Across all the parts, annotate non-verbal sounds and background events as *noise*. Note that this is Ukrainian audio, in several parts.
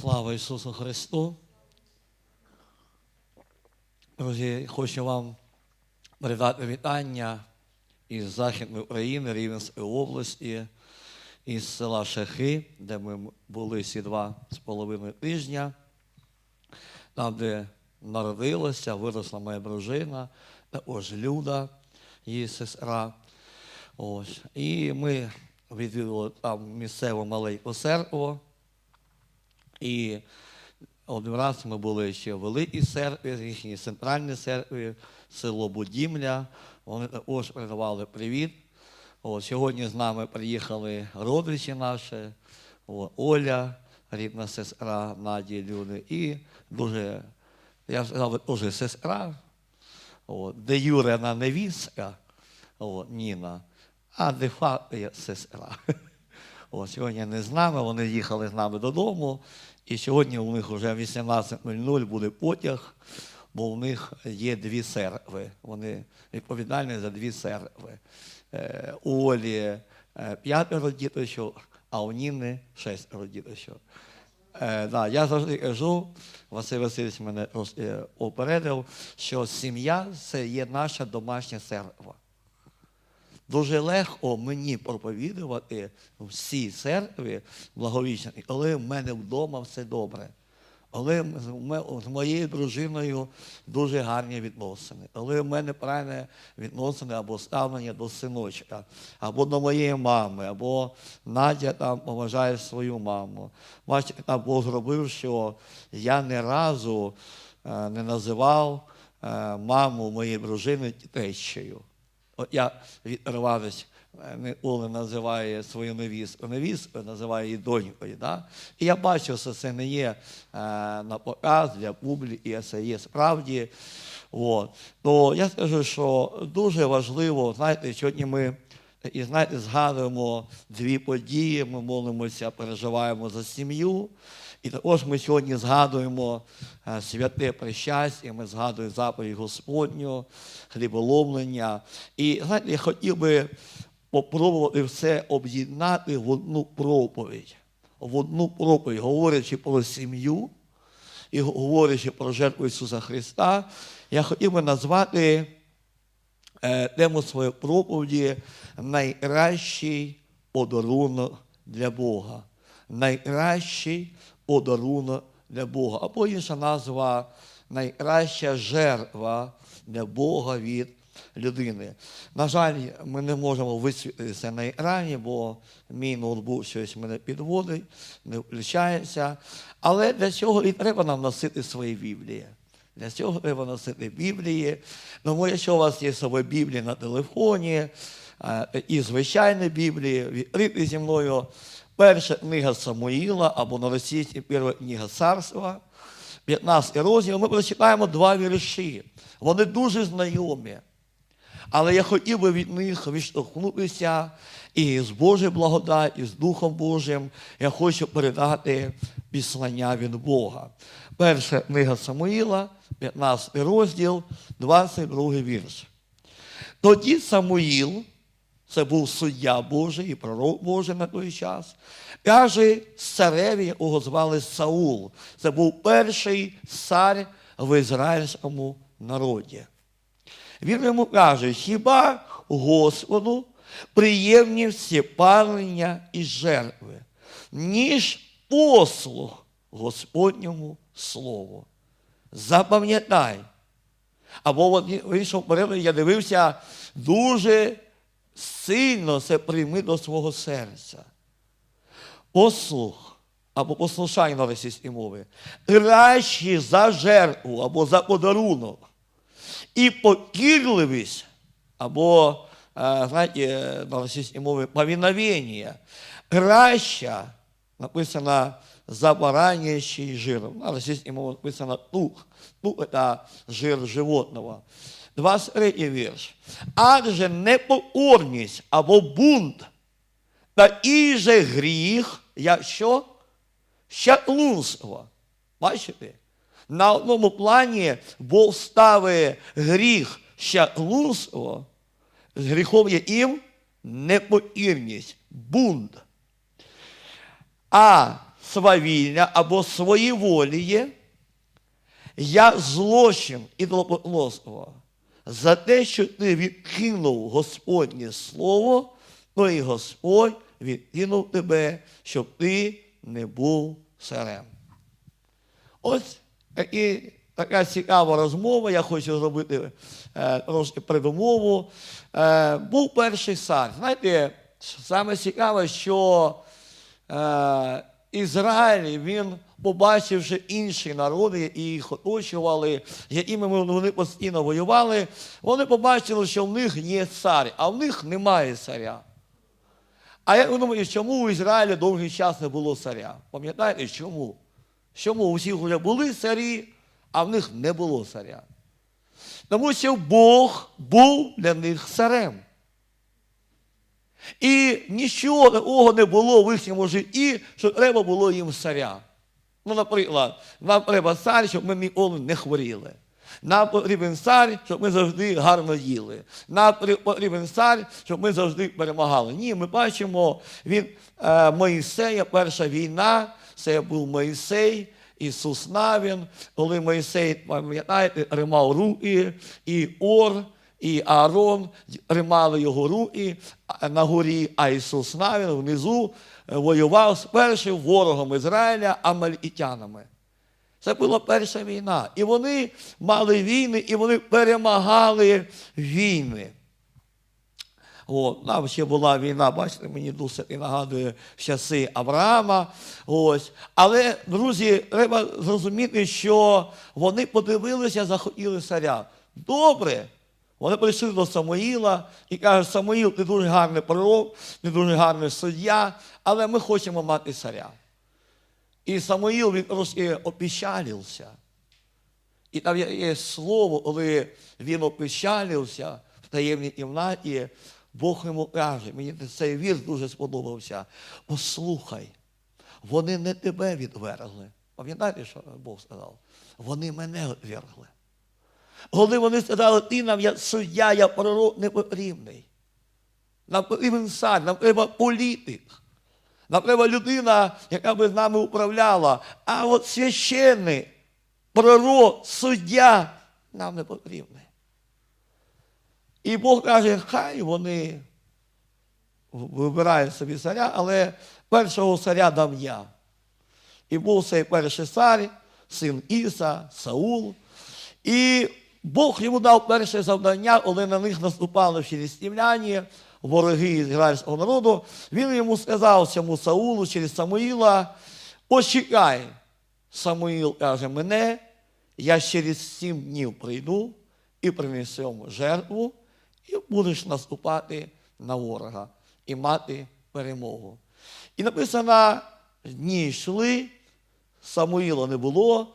Слава Ісусу Христу. Друзі, хочу вам передати вітання із Західної України, Рівненської області, із села Шахи, де ми були ці два з половиною тижня, там, де народилася, виросла моя дружина, також Люда, її сестра. Ось. І ми відвідали там місцеву маленьку церкву. І один раз ми були ще в Великій церкві, їхній центральній церкві, село Будімля. Вони також передавали привіт. От, сьогодні з нами приїхали родичі наші, от, Оля, рідна сестра Наді Люди, і дуже, я сказав, теж сестра, от, де Юрина невістка, от, Ніна, а де факто є сестра. *laughs* От, сьогодні не з нами, вони їхали з нами додому. І сьогодні у них вже 18.00 буде потяг, бо у них є дві церкви. Вони відповідальні за дві церкви. Е, У Олі е, п'ятеро діточок, а у Ніни шестеро діточок. Е, да, я завжди кажу, Василь Васильович мене опередив, що сім'я це є наша домашня церква. Дуже легко мені проповідувати всі церкві благовічні, коли в мене вдома все добре. Коли з моєю дружиною дуже гарні відносини, коли в мене правильне відносини або ставлення до синочка, або до моєї мами, або Надя там поважає свою маму. Бачите, там Бог зробив, що я ні разу е, не називав е, маму моєї дружини тещею. От я Іванович е, називає свою невістку невісткою, називає її донькою. Да? І я бачу, що це не є е, на показ для публіки, це є справді. От. То я скажу, що дуже важливо, знаєте, сьогодні ми і знаєте, згадуємо дві події, ми молимося, переживаємо за сім'ю. І також ми сьогодні згадуємо е, святе причастя, ми згадуємо заповідь Господню, хліболомлення. І знаєте, я хотів би попробувати все об'єднати в одну проповідь, в одну проповідь, говорячи про сім'ю і говорячи про жертву Ісуса Христа, я хотів би назвати е, тему своєї проповіді найкращий подарунок для Бога. Найкращий подарунок для Бога. Або інша назва найкраща жертва для Бога від людини. На жаль, ми не можемо висвітлити це на екрані, бо мій ноутбук щось мене підводить, не включається. Але для цього і треба нам носити свої Біблії. Для цього треба носити Біблії. Тому якщо у вас є з собою Біблія на телефоні і звичайні Біблії, відкрити зі мною перша книга Самуїла або на російській перша книга царства, 15 розділ, ми прочитаємо два вірші. Вони дуже знайомі. Але я хотів би від них відштовхнутися і з Божою благодаті, і з Духом Божим я хочу передати післання від Бога. Перша книга Самуїла, 15 розділ, 22 вірш. Тоді Самуїл, це був суддя Божий і пророк Божий на той час, каже цареві, якого звали Саул. Це був перший цар в ізраїльському народі. Він йому каже, хіба Господу приємні всі палення і жертви, ніж послуг Господньому Слову. Запам'ятай. Або от в іншому перекладі я дивився, дуже сильно це прийми до свого серця. Послух або послушання на російській мові краще за жертву або за подарунок і покірливість, або, е, знаєте, на російській мові повиновення, краща, написано за баранячий жир. На російській мові написано тух. Тух – це жир животного. 23 вірш. Адже непокорність або бунт такий же гріх, як що? Щатлунство. Бачите? На одному плані Бог ставить гріх щатлунство з гріхом яким непокірність, бунт. А з свавілля або своєволіє, я злочин і ідолопоклонства за те, що ти відкинув Господнє Слово, то і Господь відкинув тебе, щоб ти не був царем. Ось такі, така цікава розмова, я хочу зробити е, трошки передумову. Е, був перший цар. Знаєте, саме цікаве, що Ізраїль, він, побачивши інші народи, які їх оточували, якими вони постійно воювали, вони побачили, що в них є цар, а в них немає царя. А я думаю, чому у Ізраїлі довгий час не було царя? Пам'ятаєте, чому? Чому у всіх вже були царі, а в них не було царя? Тому що Бог був для них царем. І нічого такого не було в їхньому житті, що треба було їм царя. Ну, наприклад, нам треба цар, щоб ми ніколи не хворіли. Нам потрібен цар, щоб ми завжди гарно їли. Нам потрібен цар, щоб ми завжди перемагали. Ні, ми бачимо він е, Моїсея, перша війна, це був Моїсей, Ісус Навін, коли Моїсей, пам'ятаєте, римав руки, і Ор, і Аарон римали його руки на горі, а Ісус Навін внизу е, воював з першим ворогом Ізраїля амалітянами. Це була перша війна. І вони мали війни, і вони перемагали війни. От, нам ще була війна, бачите, мені досить нагадує в часи Авраама. Ось. Але, друзі, треба зрозуміти, що вони подивилися, захотіли царя. Добре. Вони прийшли до Самуїла і кажуть, Самуїл, ти дуже гарний пророк, ти дуже гарний суддя, але ми хочемо мати царя. І Самуїл він трошки опечалився. І там є, слово, коли він опечалився в таємній кімнаті, Бог йому каже, мені цей вірш дуже сподобався. Послухай, вони не тебе відвергли. Пам'ятаєте, що Бог сказав? Вони мене відвергли. Коли вони сказали, ти нам я суддя, я пророк не потрібний. Нам потрібен цар, нам треба політик. Нам треба людина, яка би з нами управляла. А от священник, пророк, суддя нам не потрібний. І Бог каже, хай вони вибирають собі царя, але першого царя дам я. І був цей перший цар, син Іса, Саул. І Бог йому дав перше завдання, коли на них наступали філістимляні, вороги ізраїльського народу. Він йому сказав цьому Саулу через Самуїла, почекай, Самуїл каже, мене, я через сім днів прийду і принесемо жертву, і будеш наступати на ворога і мати перемогу. І написано, дні йшли, Самуїла не було.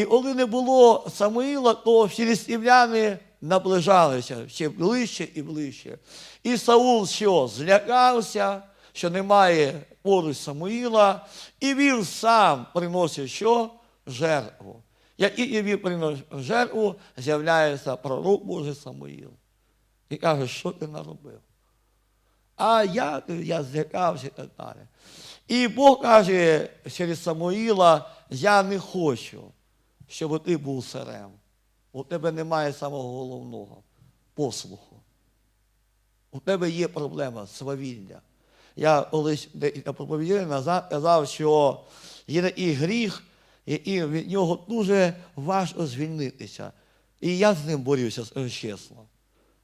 І коли не було Самуїла, то філістимляни наближалися ще ближче і ближче. І Саул що злякався, що немає поруч Самуїла, і він сам приносить що? Жертву. Як і він приносить жертву, з'являється пророк Божий Самуїл. І каже, що ти наробив? А я, я злякався і так далі. І Бог каже через Самуїла, я не хочу, щоб ти був царем. У тебе немає самого головного послуху. У тебе є проблема свавілля. Я колись назад казав, що є такий гріх, і від нього дуже важко звільнитися. І я з ним борюся чесно.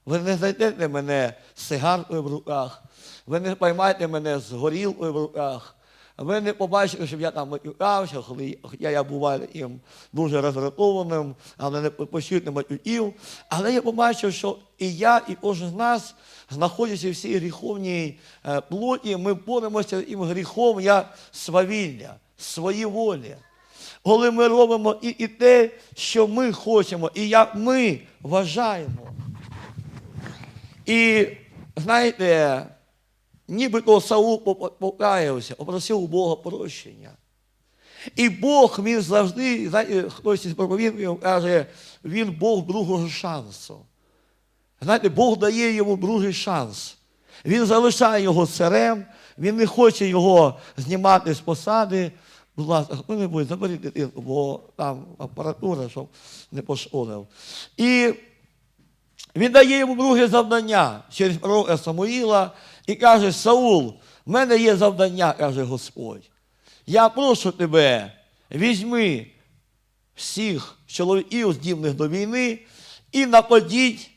Ви не знайдете мене з сигаркою в руках, ви не поймаєте мене з горілкою в руках. Ви не побачите, щоб я там матюкався, коли я, я буваю їм дуже роздратованим, але не почути матюків. Але я побачив, що і я, і кожен з нас, знаходячись в цій гріховній е, плоті, ми боремося їм гріхом, як свавілля, свої волі. Коли ми робимо і, і те, що ми хочемо, і як ми вважаємо. І знаєте, нібито Саул покаявся, попросив у Бога прощення. І Бог він завжди, знаєте, хтось із проповідників каже, він Бог другого шансу. Знаєте, Бог дає йому другий шанс. Він залишає його царем, він не хоче його знімати з посади. будь ласка, хто-небудь заберіть дитинку, бо там апаратура, щоб не пошкодив. І він дає йому друге завдання через пророка Самуїла і каже: Саул, в мене є завдання, каже Господь. Я прошу тебе, візьми всіх чоловіків, здібних до війни, і нападіть,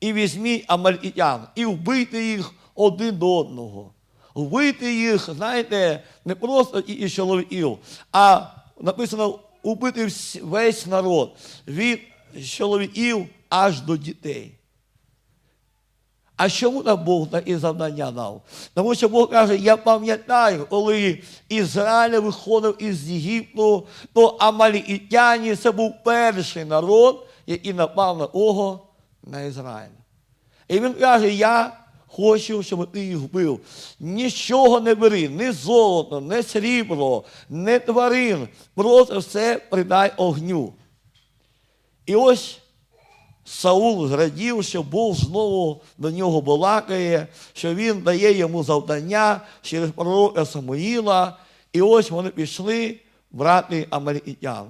і візьміть амалітян, і вбийте їх один до одного. Вбити їх, знаєте, не просто і чоловіків, а написано убити весь народ від чоловіків аж до дітей. А чому нам Бог таке завдання дав? Тому що Бог каже, я пам'ятаю, коли Ізраїль виходив із Єгипту, то амалітяні це був перший народ, який напав на кого? На Ізраїль. І він каже, я хочу, щоб ти їх вбив. Нічого не бери, ні золото, ні срібло, ні тварин. Просто все придай огню. І ось Саул зрадів, що Бог знову до нього балакає, що він дає йому завдання через пророка Самуїла. І ось вони пішли брати амалітян.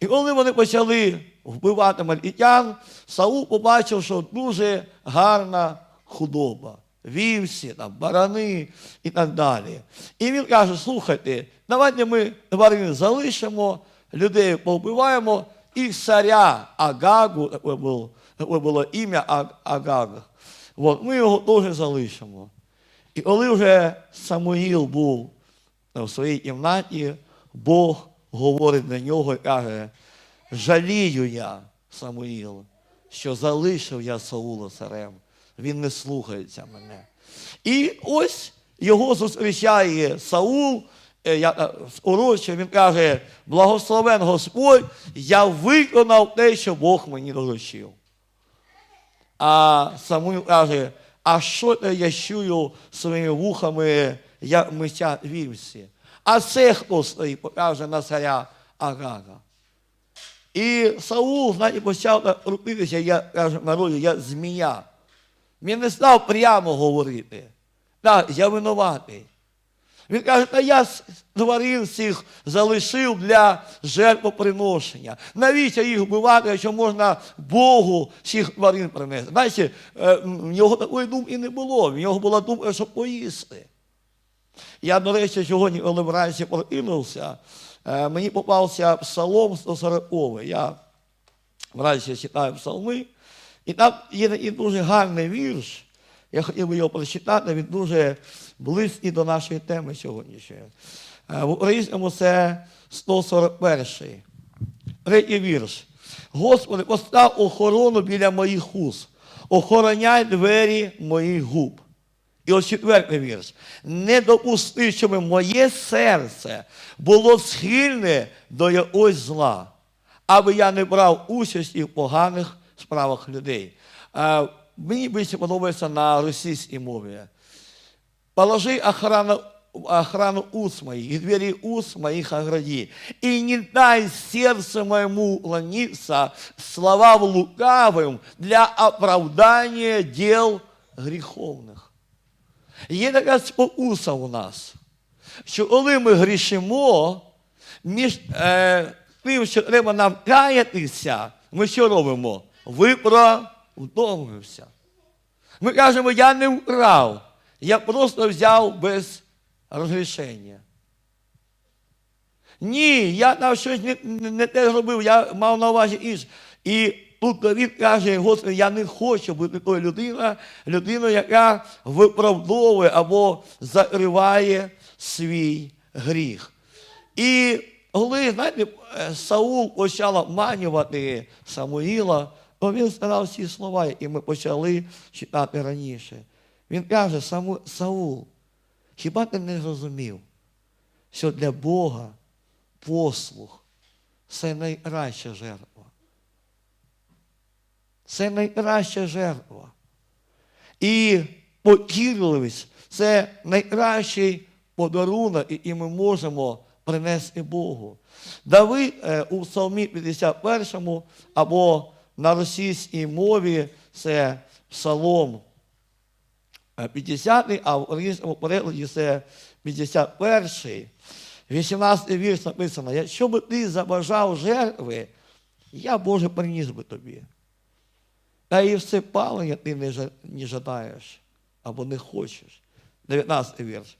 І коли вони почали вбивати амалітян, Саул побачив, що дуже гарна худоба. Вівсі, там, барани і так далі. І він каже: слухайте, давайте ми тварин залишимо, людей повбиваємо, і царя Агагу, таке було, таке було ім'я А- Агаг, от, ми його теж залишимо. І коли вже Самуїл був в своїй кімнаті, Бог говорить до нього і каже, жалію я, Самуїл, що залишив я Саула царем. Він не слухається мене. І ось його зустрічає Саул, е, я, е, з урочі, він каже, благословен Господь, я виконав те, що Бог мені доручив. А Самуїл каже, а що я чую своїми вухами, як миття вівсі? А це хто стоїть, покаже на царя Агага. І Саул, знаєте, почав так крутитися, я кажу народі, я змія. Він не став прямо говорити. Так, я винуватий. Він каже, та я тварин всіх залишив для жертвоприношення. Навіщо їх вбивати, якщо можна Богу всіх тварин принести? Знаєте, е, в нього такої думки не було. В нього була думка, щоб поїсти. Я, до речі, сьогодні, коли вранці прокинувся, е, мені попався псалом 140. Я вранці читаю псалми, і там є дуже гарний вірш. Я хотів би його прочитати, він дуже близький до нашої теми сьогоднішньої. Е, В українському це 141. Третій вірш. Господи, постав охорону біля моїх уст, охороняй двері моїх губ. І ось четвертий вірш. Не допусти, щоб моє серце було схильне до якогось зла, аби я не брав участі в поганих справах людей. Мені більше подобається на російській мові. Положи охрану, охрану уст моих, и двери уст моих огради. И не дай сердце моему уклониться словам лукавым для оправдания дел гріховних. Є така спокуса у нас, що коли ми грішимо, між е, тим, що треба нам каятися, ми що робимо? Виправдовуємося. Ми кажемо, я не вкрав, я просто взяв без розрішення. Ні, я там щось не, не, не те зробив, я мав на увазі інше. І тут Давид каже, Господи, я не хочу бути такою людиною, людиною, яка виправдовує або закриває свій гріх. І коли, знаєте, Саул почав обманювати Самуїла, то він сказав ці слова, які ми почали читати раніше. Він каже, Саул, хіба ти не зрозумів, що для Бога послух це найкраща жертва? Це найкраща жертва. І покірливість це найкращий подарунок, який ми можемо принести Богу. Давид е, у Псалмі 51 або на російській мові це Псалом е, 50, а в українському перекладі це 51. 18 вірш написано, якщо би ти забажав жертви, я, Боже, приніс би тобі. Та і все палення ти не, жа- не жадаєш або не хочеш. 19 вірш.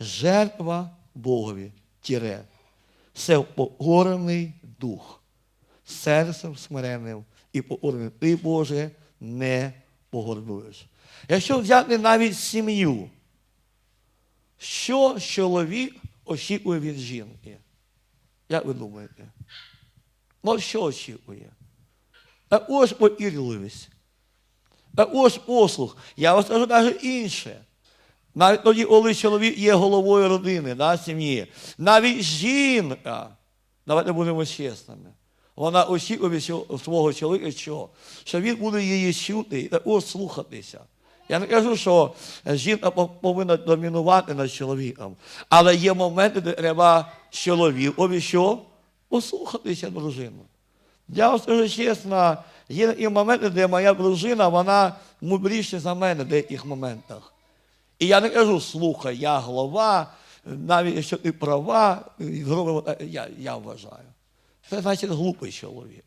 Жертва Богові тіре. Це покорений дух, серцем смиренним і покорений. Ти, Боже, не погордуєш. Якщо взяти навіть сім'ю, що чоловік очікує від жінки? Як ви думаєте? Ну, що очікує? Також покірливість. Також послух. Я вам скажу навіть інше. Навіть тоді, коли чоловік є головою родини, да, сім'ї, навіть жінка, давайте будемо чесними, вона очікує свого чоловіка, що? що він буде її чути і слухатися. Я не кажу, що жінка повинна домінувати над чоловіком, але є моменти, де треба чоловікові що? Послухатися дружину. Я вам скажу чесно, є такі моменти, де моя дружина, вона мудріша за мене в деяких моментах. І я не кажу, слухай, я голова, навіть якщо ти права, і я, я вважаю. Це значить глупий чоловік.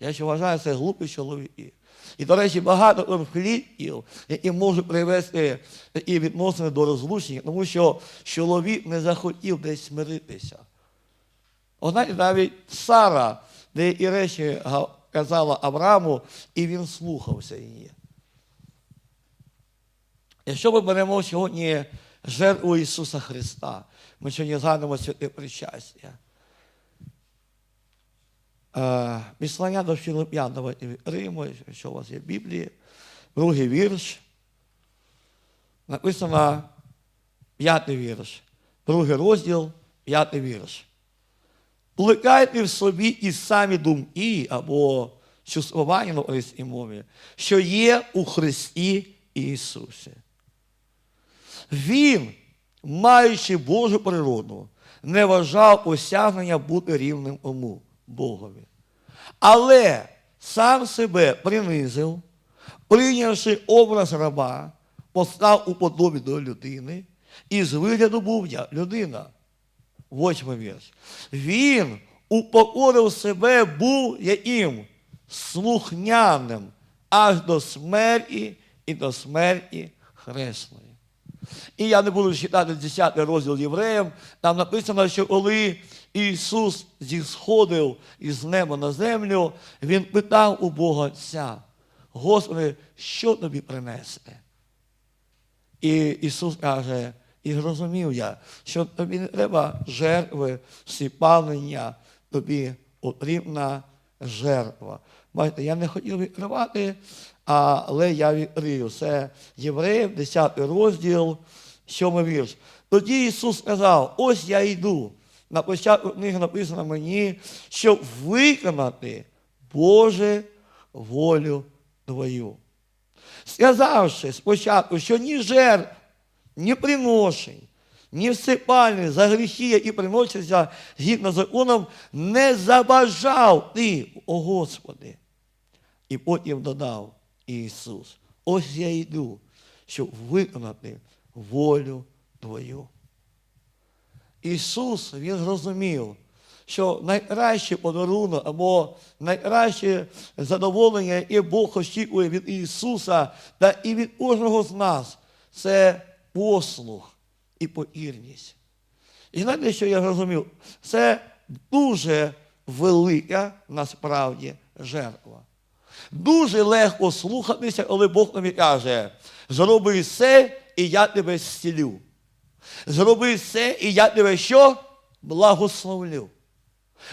Я ще вважаю, це глупий чоловік. І, до речі, багато конфліктів, які можуть привести такі відносини до розлучення, тому що чоловік не захотів десь смиритися. Вона навіть Сара деякі речі казала Аврааму, і він слухався її. Якщо ми беремо сьогодні жертву Ісуса Христа, ми сьогодні згадуємо святе причастя. Е, Післання до Філип'ян, давайте відкриємо, що у вас є в Біблії. Другий вірш. Написано п'ятий вірш. Другий розділ, п'ятий вірш. Плекайте в собі і самі думки або чувствування на українській мові, що є у Христі Ісусі. Він, маючи Божу природу, не вважав осягнення бути рівним йому, Богові. Але сам себе принизив, прийнявши образ раба, постав у подобі до людини, і з вигляду був як людина. Восьмий вірш. Він упокорив себе, був яким слухняним аж до смерті і до смерті хресної. І я не буду читати 10 розділ євреям, там написано, що коли Ісус зісходив із неба на землю, Він питав у Бога Отця, Господи, що тобі принести? І Ісус каже, і зрозумів я, що тобі не треба жертви, всіпалення, тобі потрібна жертва. Бачите, я не хотів відкривати, але я відкрию. Це Євреїв, 10 розділ, 7 вірш. Тоді Ісус сказав: ось я йду. На початку книги написано мені, щоб виконати Боже волю твою сказавши спочатку, що ні жертв, ні приношень, ні всипальних за гріхи, які приносяться згідно законом, не забажав ти, о Господи. І потім додав Ісус, ось я йду, щоб виконати волю Твою. Ісус, Він зрозумів, що найкращий подарунок або найкраще задоволення, яке Бог очікує від Ісуса та і від кожного з нас, це послуг і покірність. І знаєте, що я зрозумів? Це дуже велика насправді жертва. Дуже легко слухатися, коли Бог тобі каже, зроби все, і я тебе зцілю. Зроби все, і я тебе що? Благословлю.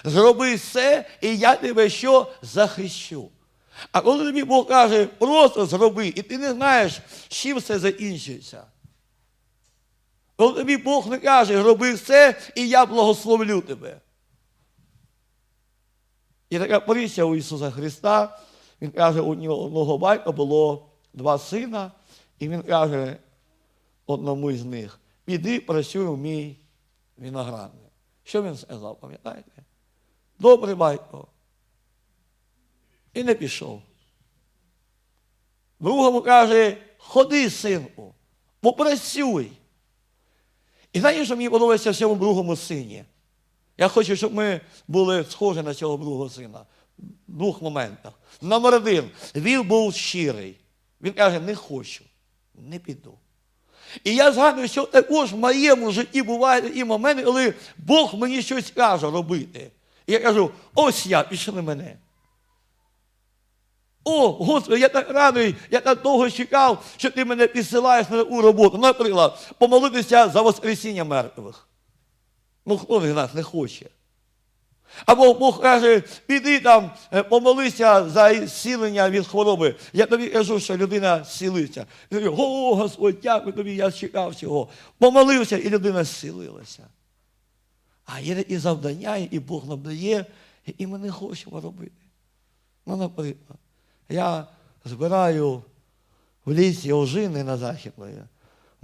Зроби все, і я тебе що захищу. А коли тобі Бог каже, просто зроби, і ти не знаєш, чим все закінчиться. Коли тобі Бог не каже, роби все, і я благословлю тебе. І така притча у Ісуса Христа, Він каже, у нього одного батька було два сина, і він каже одному із них, піди працюй у мій виноградник. Що він сказав, пам'ятаєте? Добрий батько. І не пішов. Другому каже, ходи, синку, попрацюй. І знаєте, що мені подобається в цьому другому сині? Я хочу, щоб ми були схожі на цього другого сина. В двох моментах. Номер один, він був щирий. Він каже, не хочу, не піду. І я згадую, що також в моєму житті бувають і моменти, коли Бог мені щось каже робити. І я кажу, ось я, пішли мене. О, Господи, я так радий, я так довго чекав, що ти мене підсилаєш на таку роботу. Наприклад, помолитися за воскресіння мертвих. Ну, хто з нас не хоче? Або Бог каже, піди там, е, помолися за зцілення від хвороби. Я тобі кажу, що людина зцілиться. Я кажу, о, Господь, дякую тобі, я чекав цього. Помолився, і людина зцілилася. А є такі завдання, і Бог нам дає, і ми не хочемо робити. Ну, наприклад, я збираю в лісі ожини на західної.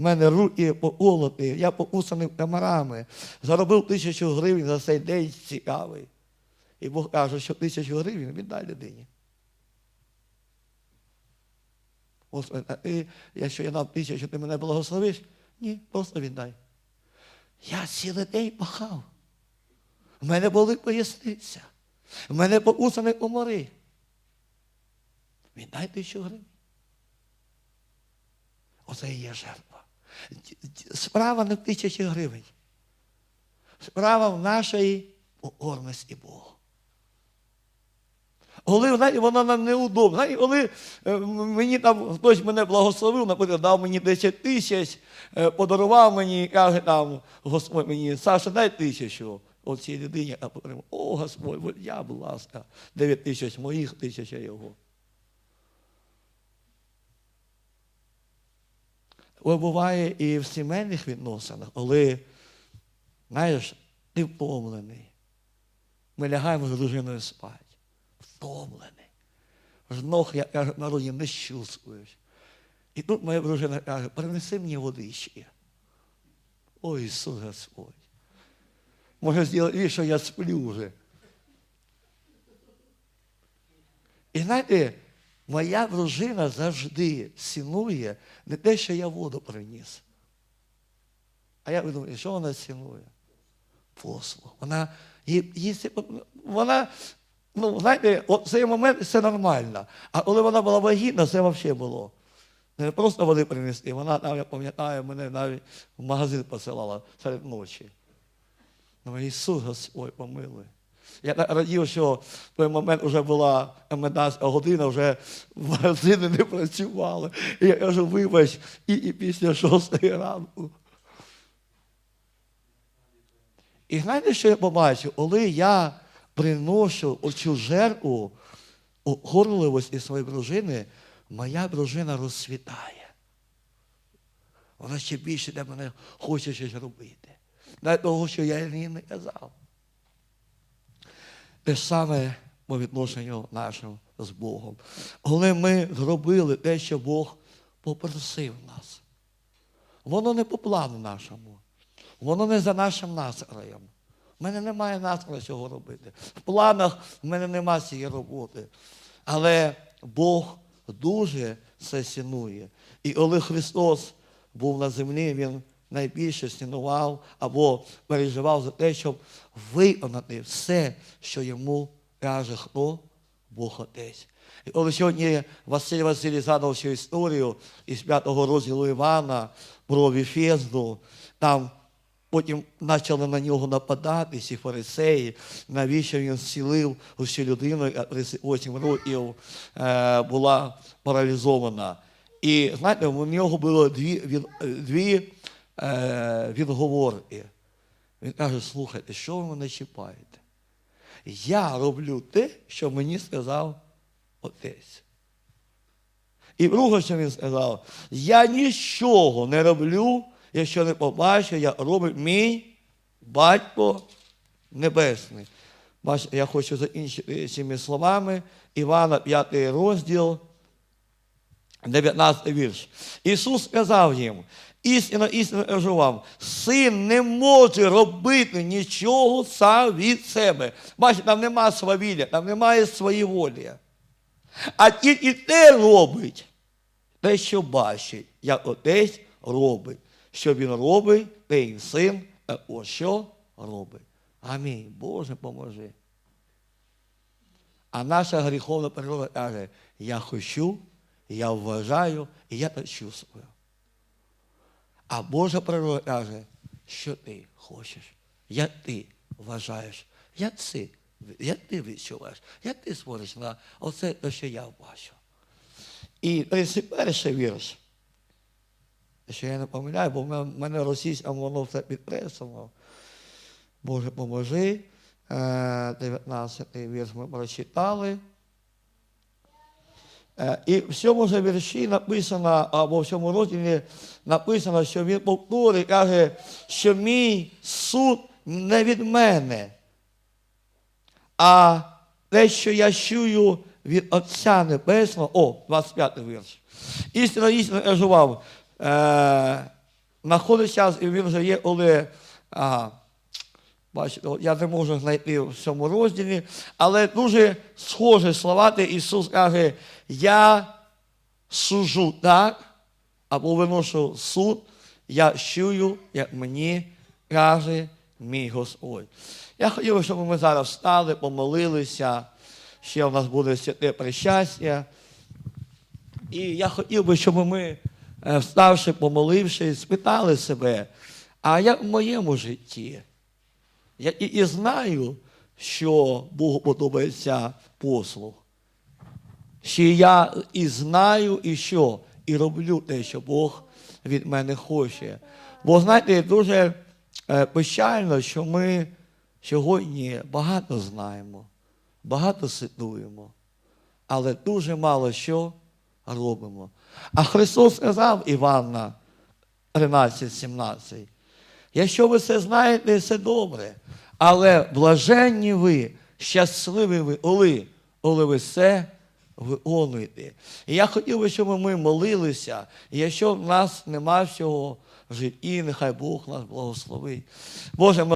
У мене руки поколоті, я покусаний комарами. Заробив тисячу гривень за цей день цікавий. І Бог каже, що тисячу гривень віддай людині. Господи, а ти, якщо я дав тисячу, ти мене благословиш? Ні, просто віддай. Я цілий день пахав. У мене були поясниця. У мене покусані комари. Віддай тисячу гривень. Оце і є жертва. Справа не в тисячі гривень. Справа в нашій покорності Богу. Коли знаєте, вона нам неудобна. Знаєте, коли е, мені там хтось мене благословив, наприклад, дав мені 10 тисяч, е, подарував мені, каже там, Господь мені, Саша, дай тисячу. От цій людині, а потім, о, Господь, будь я, будь ласка, 9 тисяч моїх, тисяча його. Буває і в сімейних відносинах, коли, знаєш, ти втомлений. Ми лягаємо з дружиною спати. Втомлений. Ж ног, я кажу, народі не чувствуєш. І тут моя дружина каже, принеси мені водички. Ой, Ісус Господь. Може, зробити, що я сплю вже. І знаєте, моя дружина завжди цінує не те, що я воду приніс. А я думаю, що вона цінує? Послуг. Вона, їй, їй, вона, ну, знаєте, от цей момент все нормально. А коли вона була вагітна, це взагалі було. Не просто води принести. Вона там, я пам'ятаю, мене навіть в магазин посилала серед ночі. Ну, Ісус Господь помилуй. Я радів, що в той момент вже була комендантська година, вже магазини не працювали. І я кажу, вибач, і, і після шостої ранку. І знаєте, що я побачив? Коли я приношу оцю жертву горливості своєї дружини, моя дружина розцвітає. Вона ще більше для мене хоче щось робити. Навіть того, що я їй не казав. Те ж саме по відношенню нашому з Богом. Коли ми зробили те, що Бог попросив нас, воно не по плану нашому, воно не за нашим настроєм. У мене немає настрою цього робити. В планах в мене немає цієї роботи. Але Бог дуже це цінує. І коли Христос був на землі, Він найбільше цінував або переживав за те, щоб виконати все, що йому каже хто Бог Отець. І коли сьогодні Василь Василій згадав цю історію із п'ятого розділу Івана про Віфезду, там потім почали на нього нападати ці фарисеї, навіщо він зцілив усю людину, яка 38 років е, була паралізована. І знаєте, у нього було дві, від, дві е, відговорки. Він каже, слухайте, що ви мене чіпаєте? Я роблю те, що мені сказав отець. І друге, що він сказав, я нічого не роблю, якщо не побачу, як робить мій батько небесний. Бачите, я хочу закінчити цими словами. Івана, 5 розділ, 19 вірш. Ісус сказав їм, істинно, істинно кажу вам, син не може робити нічого сам від себе. Бачите, там нема свавілля, там немає своєї волі. А тільки те робить, те, що бачить, як отець робить, що він робить, те й син також що робить. Амінь. Боже, поможи. А наша гріховна природа каже, я хочу, я вважаю, і я так чувствую. А Божа природа каже, що ти хочеш, як ти вважаєш, як ти, як ти відчуваєш, як ти смотриш на оце, що я бачу. І 31 вірш. Що я не пам'ятаю, бо в мене- російська воно все підписано. Боже, поможи. Е, 19 вірш ми прочитали. Е, І в цьому же вірші написано, або в цьому розділі написано, що він повторює, каже, що мій суд не від мене, а те, що я чую від Отця Небесного, о, 25 вірш. Істина, істина кажу вам, е, знаходить час, і він вже є, коли, ага, бачите, я не можу знайти в цьому розділі, але дуже схожі слова, де Ісус каже, я сужу так, або виношу суд, я чую, як мені каже мій Господь. Я хотів, би, щоб ми зараз встали, помолилися, ще у нас буде святе причастя. І я хотів би, щоб ми, е, вставши, помолившись, спитали себе, а як в моєму житті? Я і, і знаю, що Богу подобається послуг. Що я і знаю, і що, і роблю те, що Бог від мене хоче. Бо знаєте, дуже е, печально, що ми сьогодні багато знаємо, багато ситуємо, але дуже мало що робимо. А Христос сказав Івана 13-17, Якщо ви це знаєте, все добре. Але блаженні ви, щасливі ви, коли, коли ви все виконуєте. І я хотів би, щоб ми молилися, і якщо в нас нема всього в житті, нехай Бог нас благословить. Боже, ми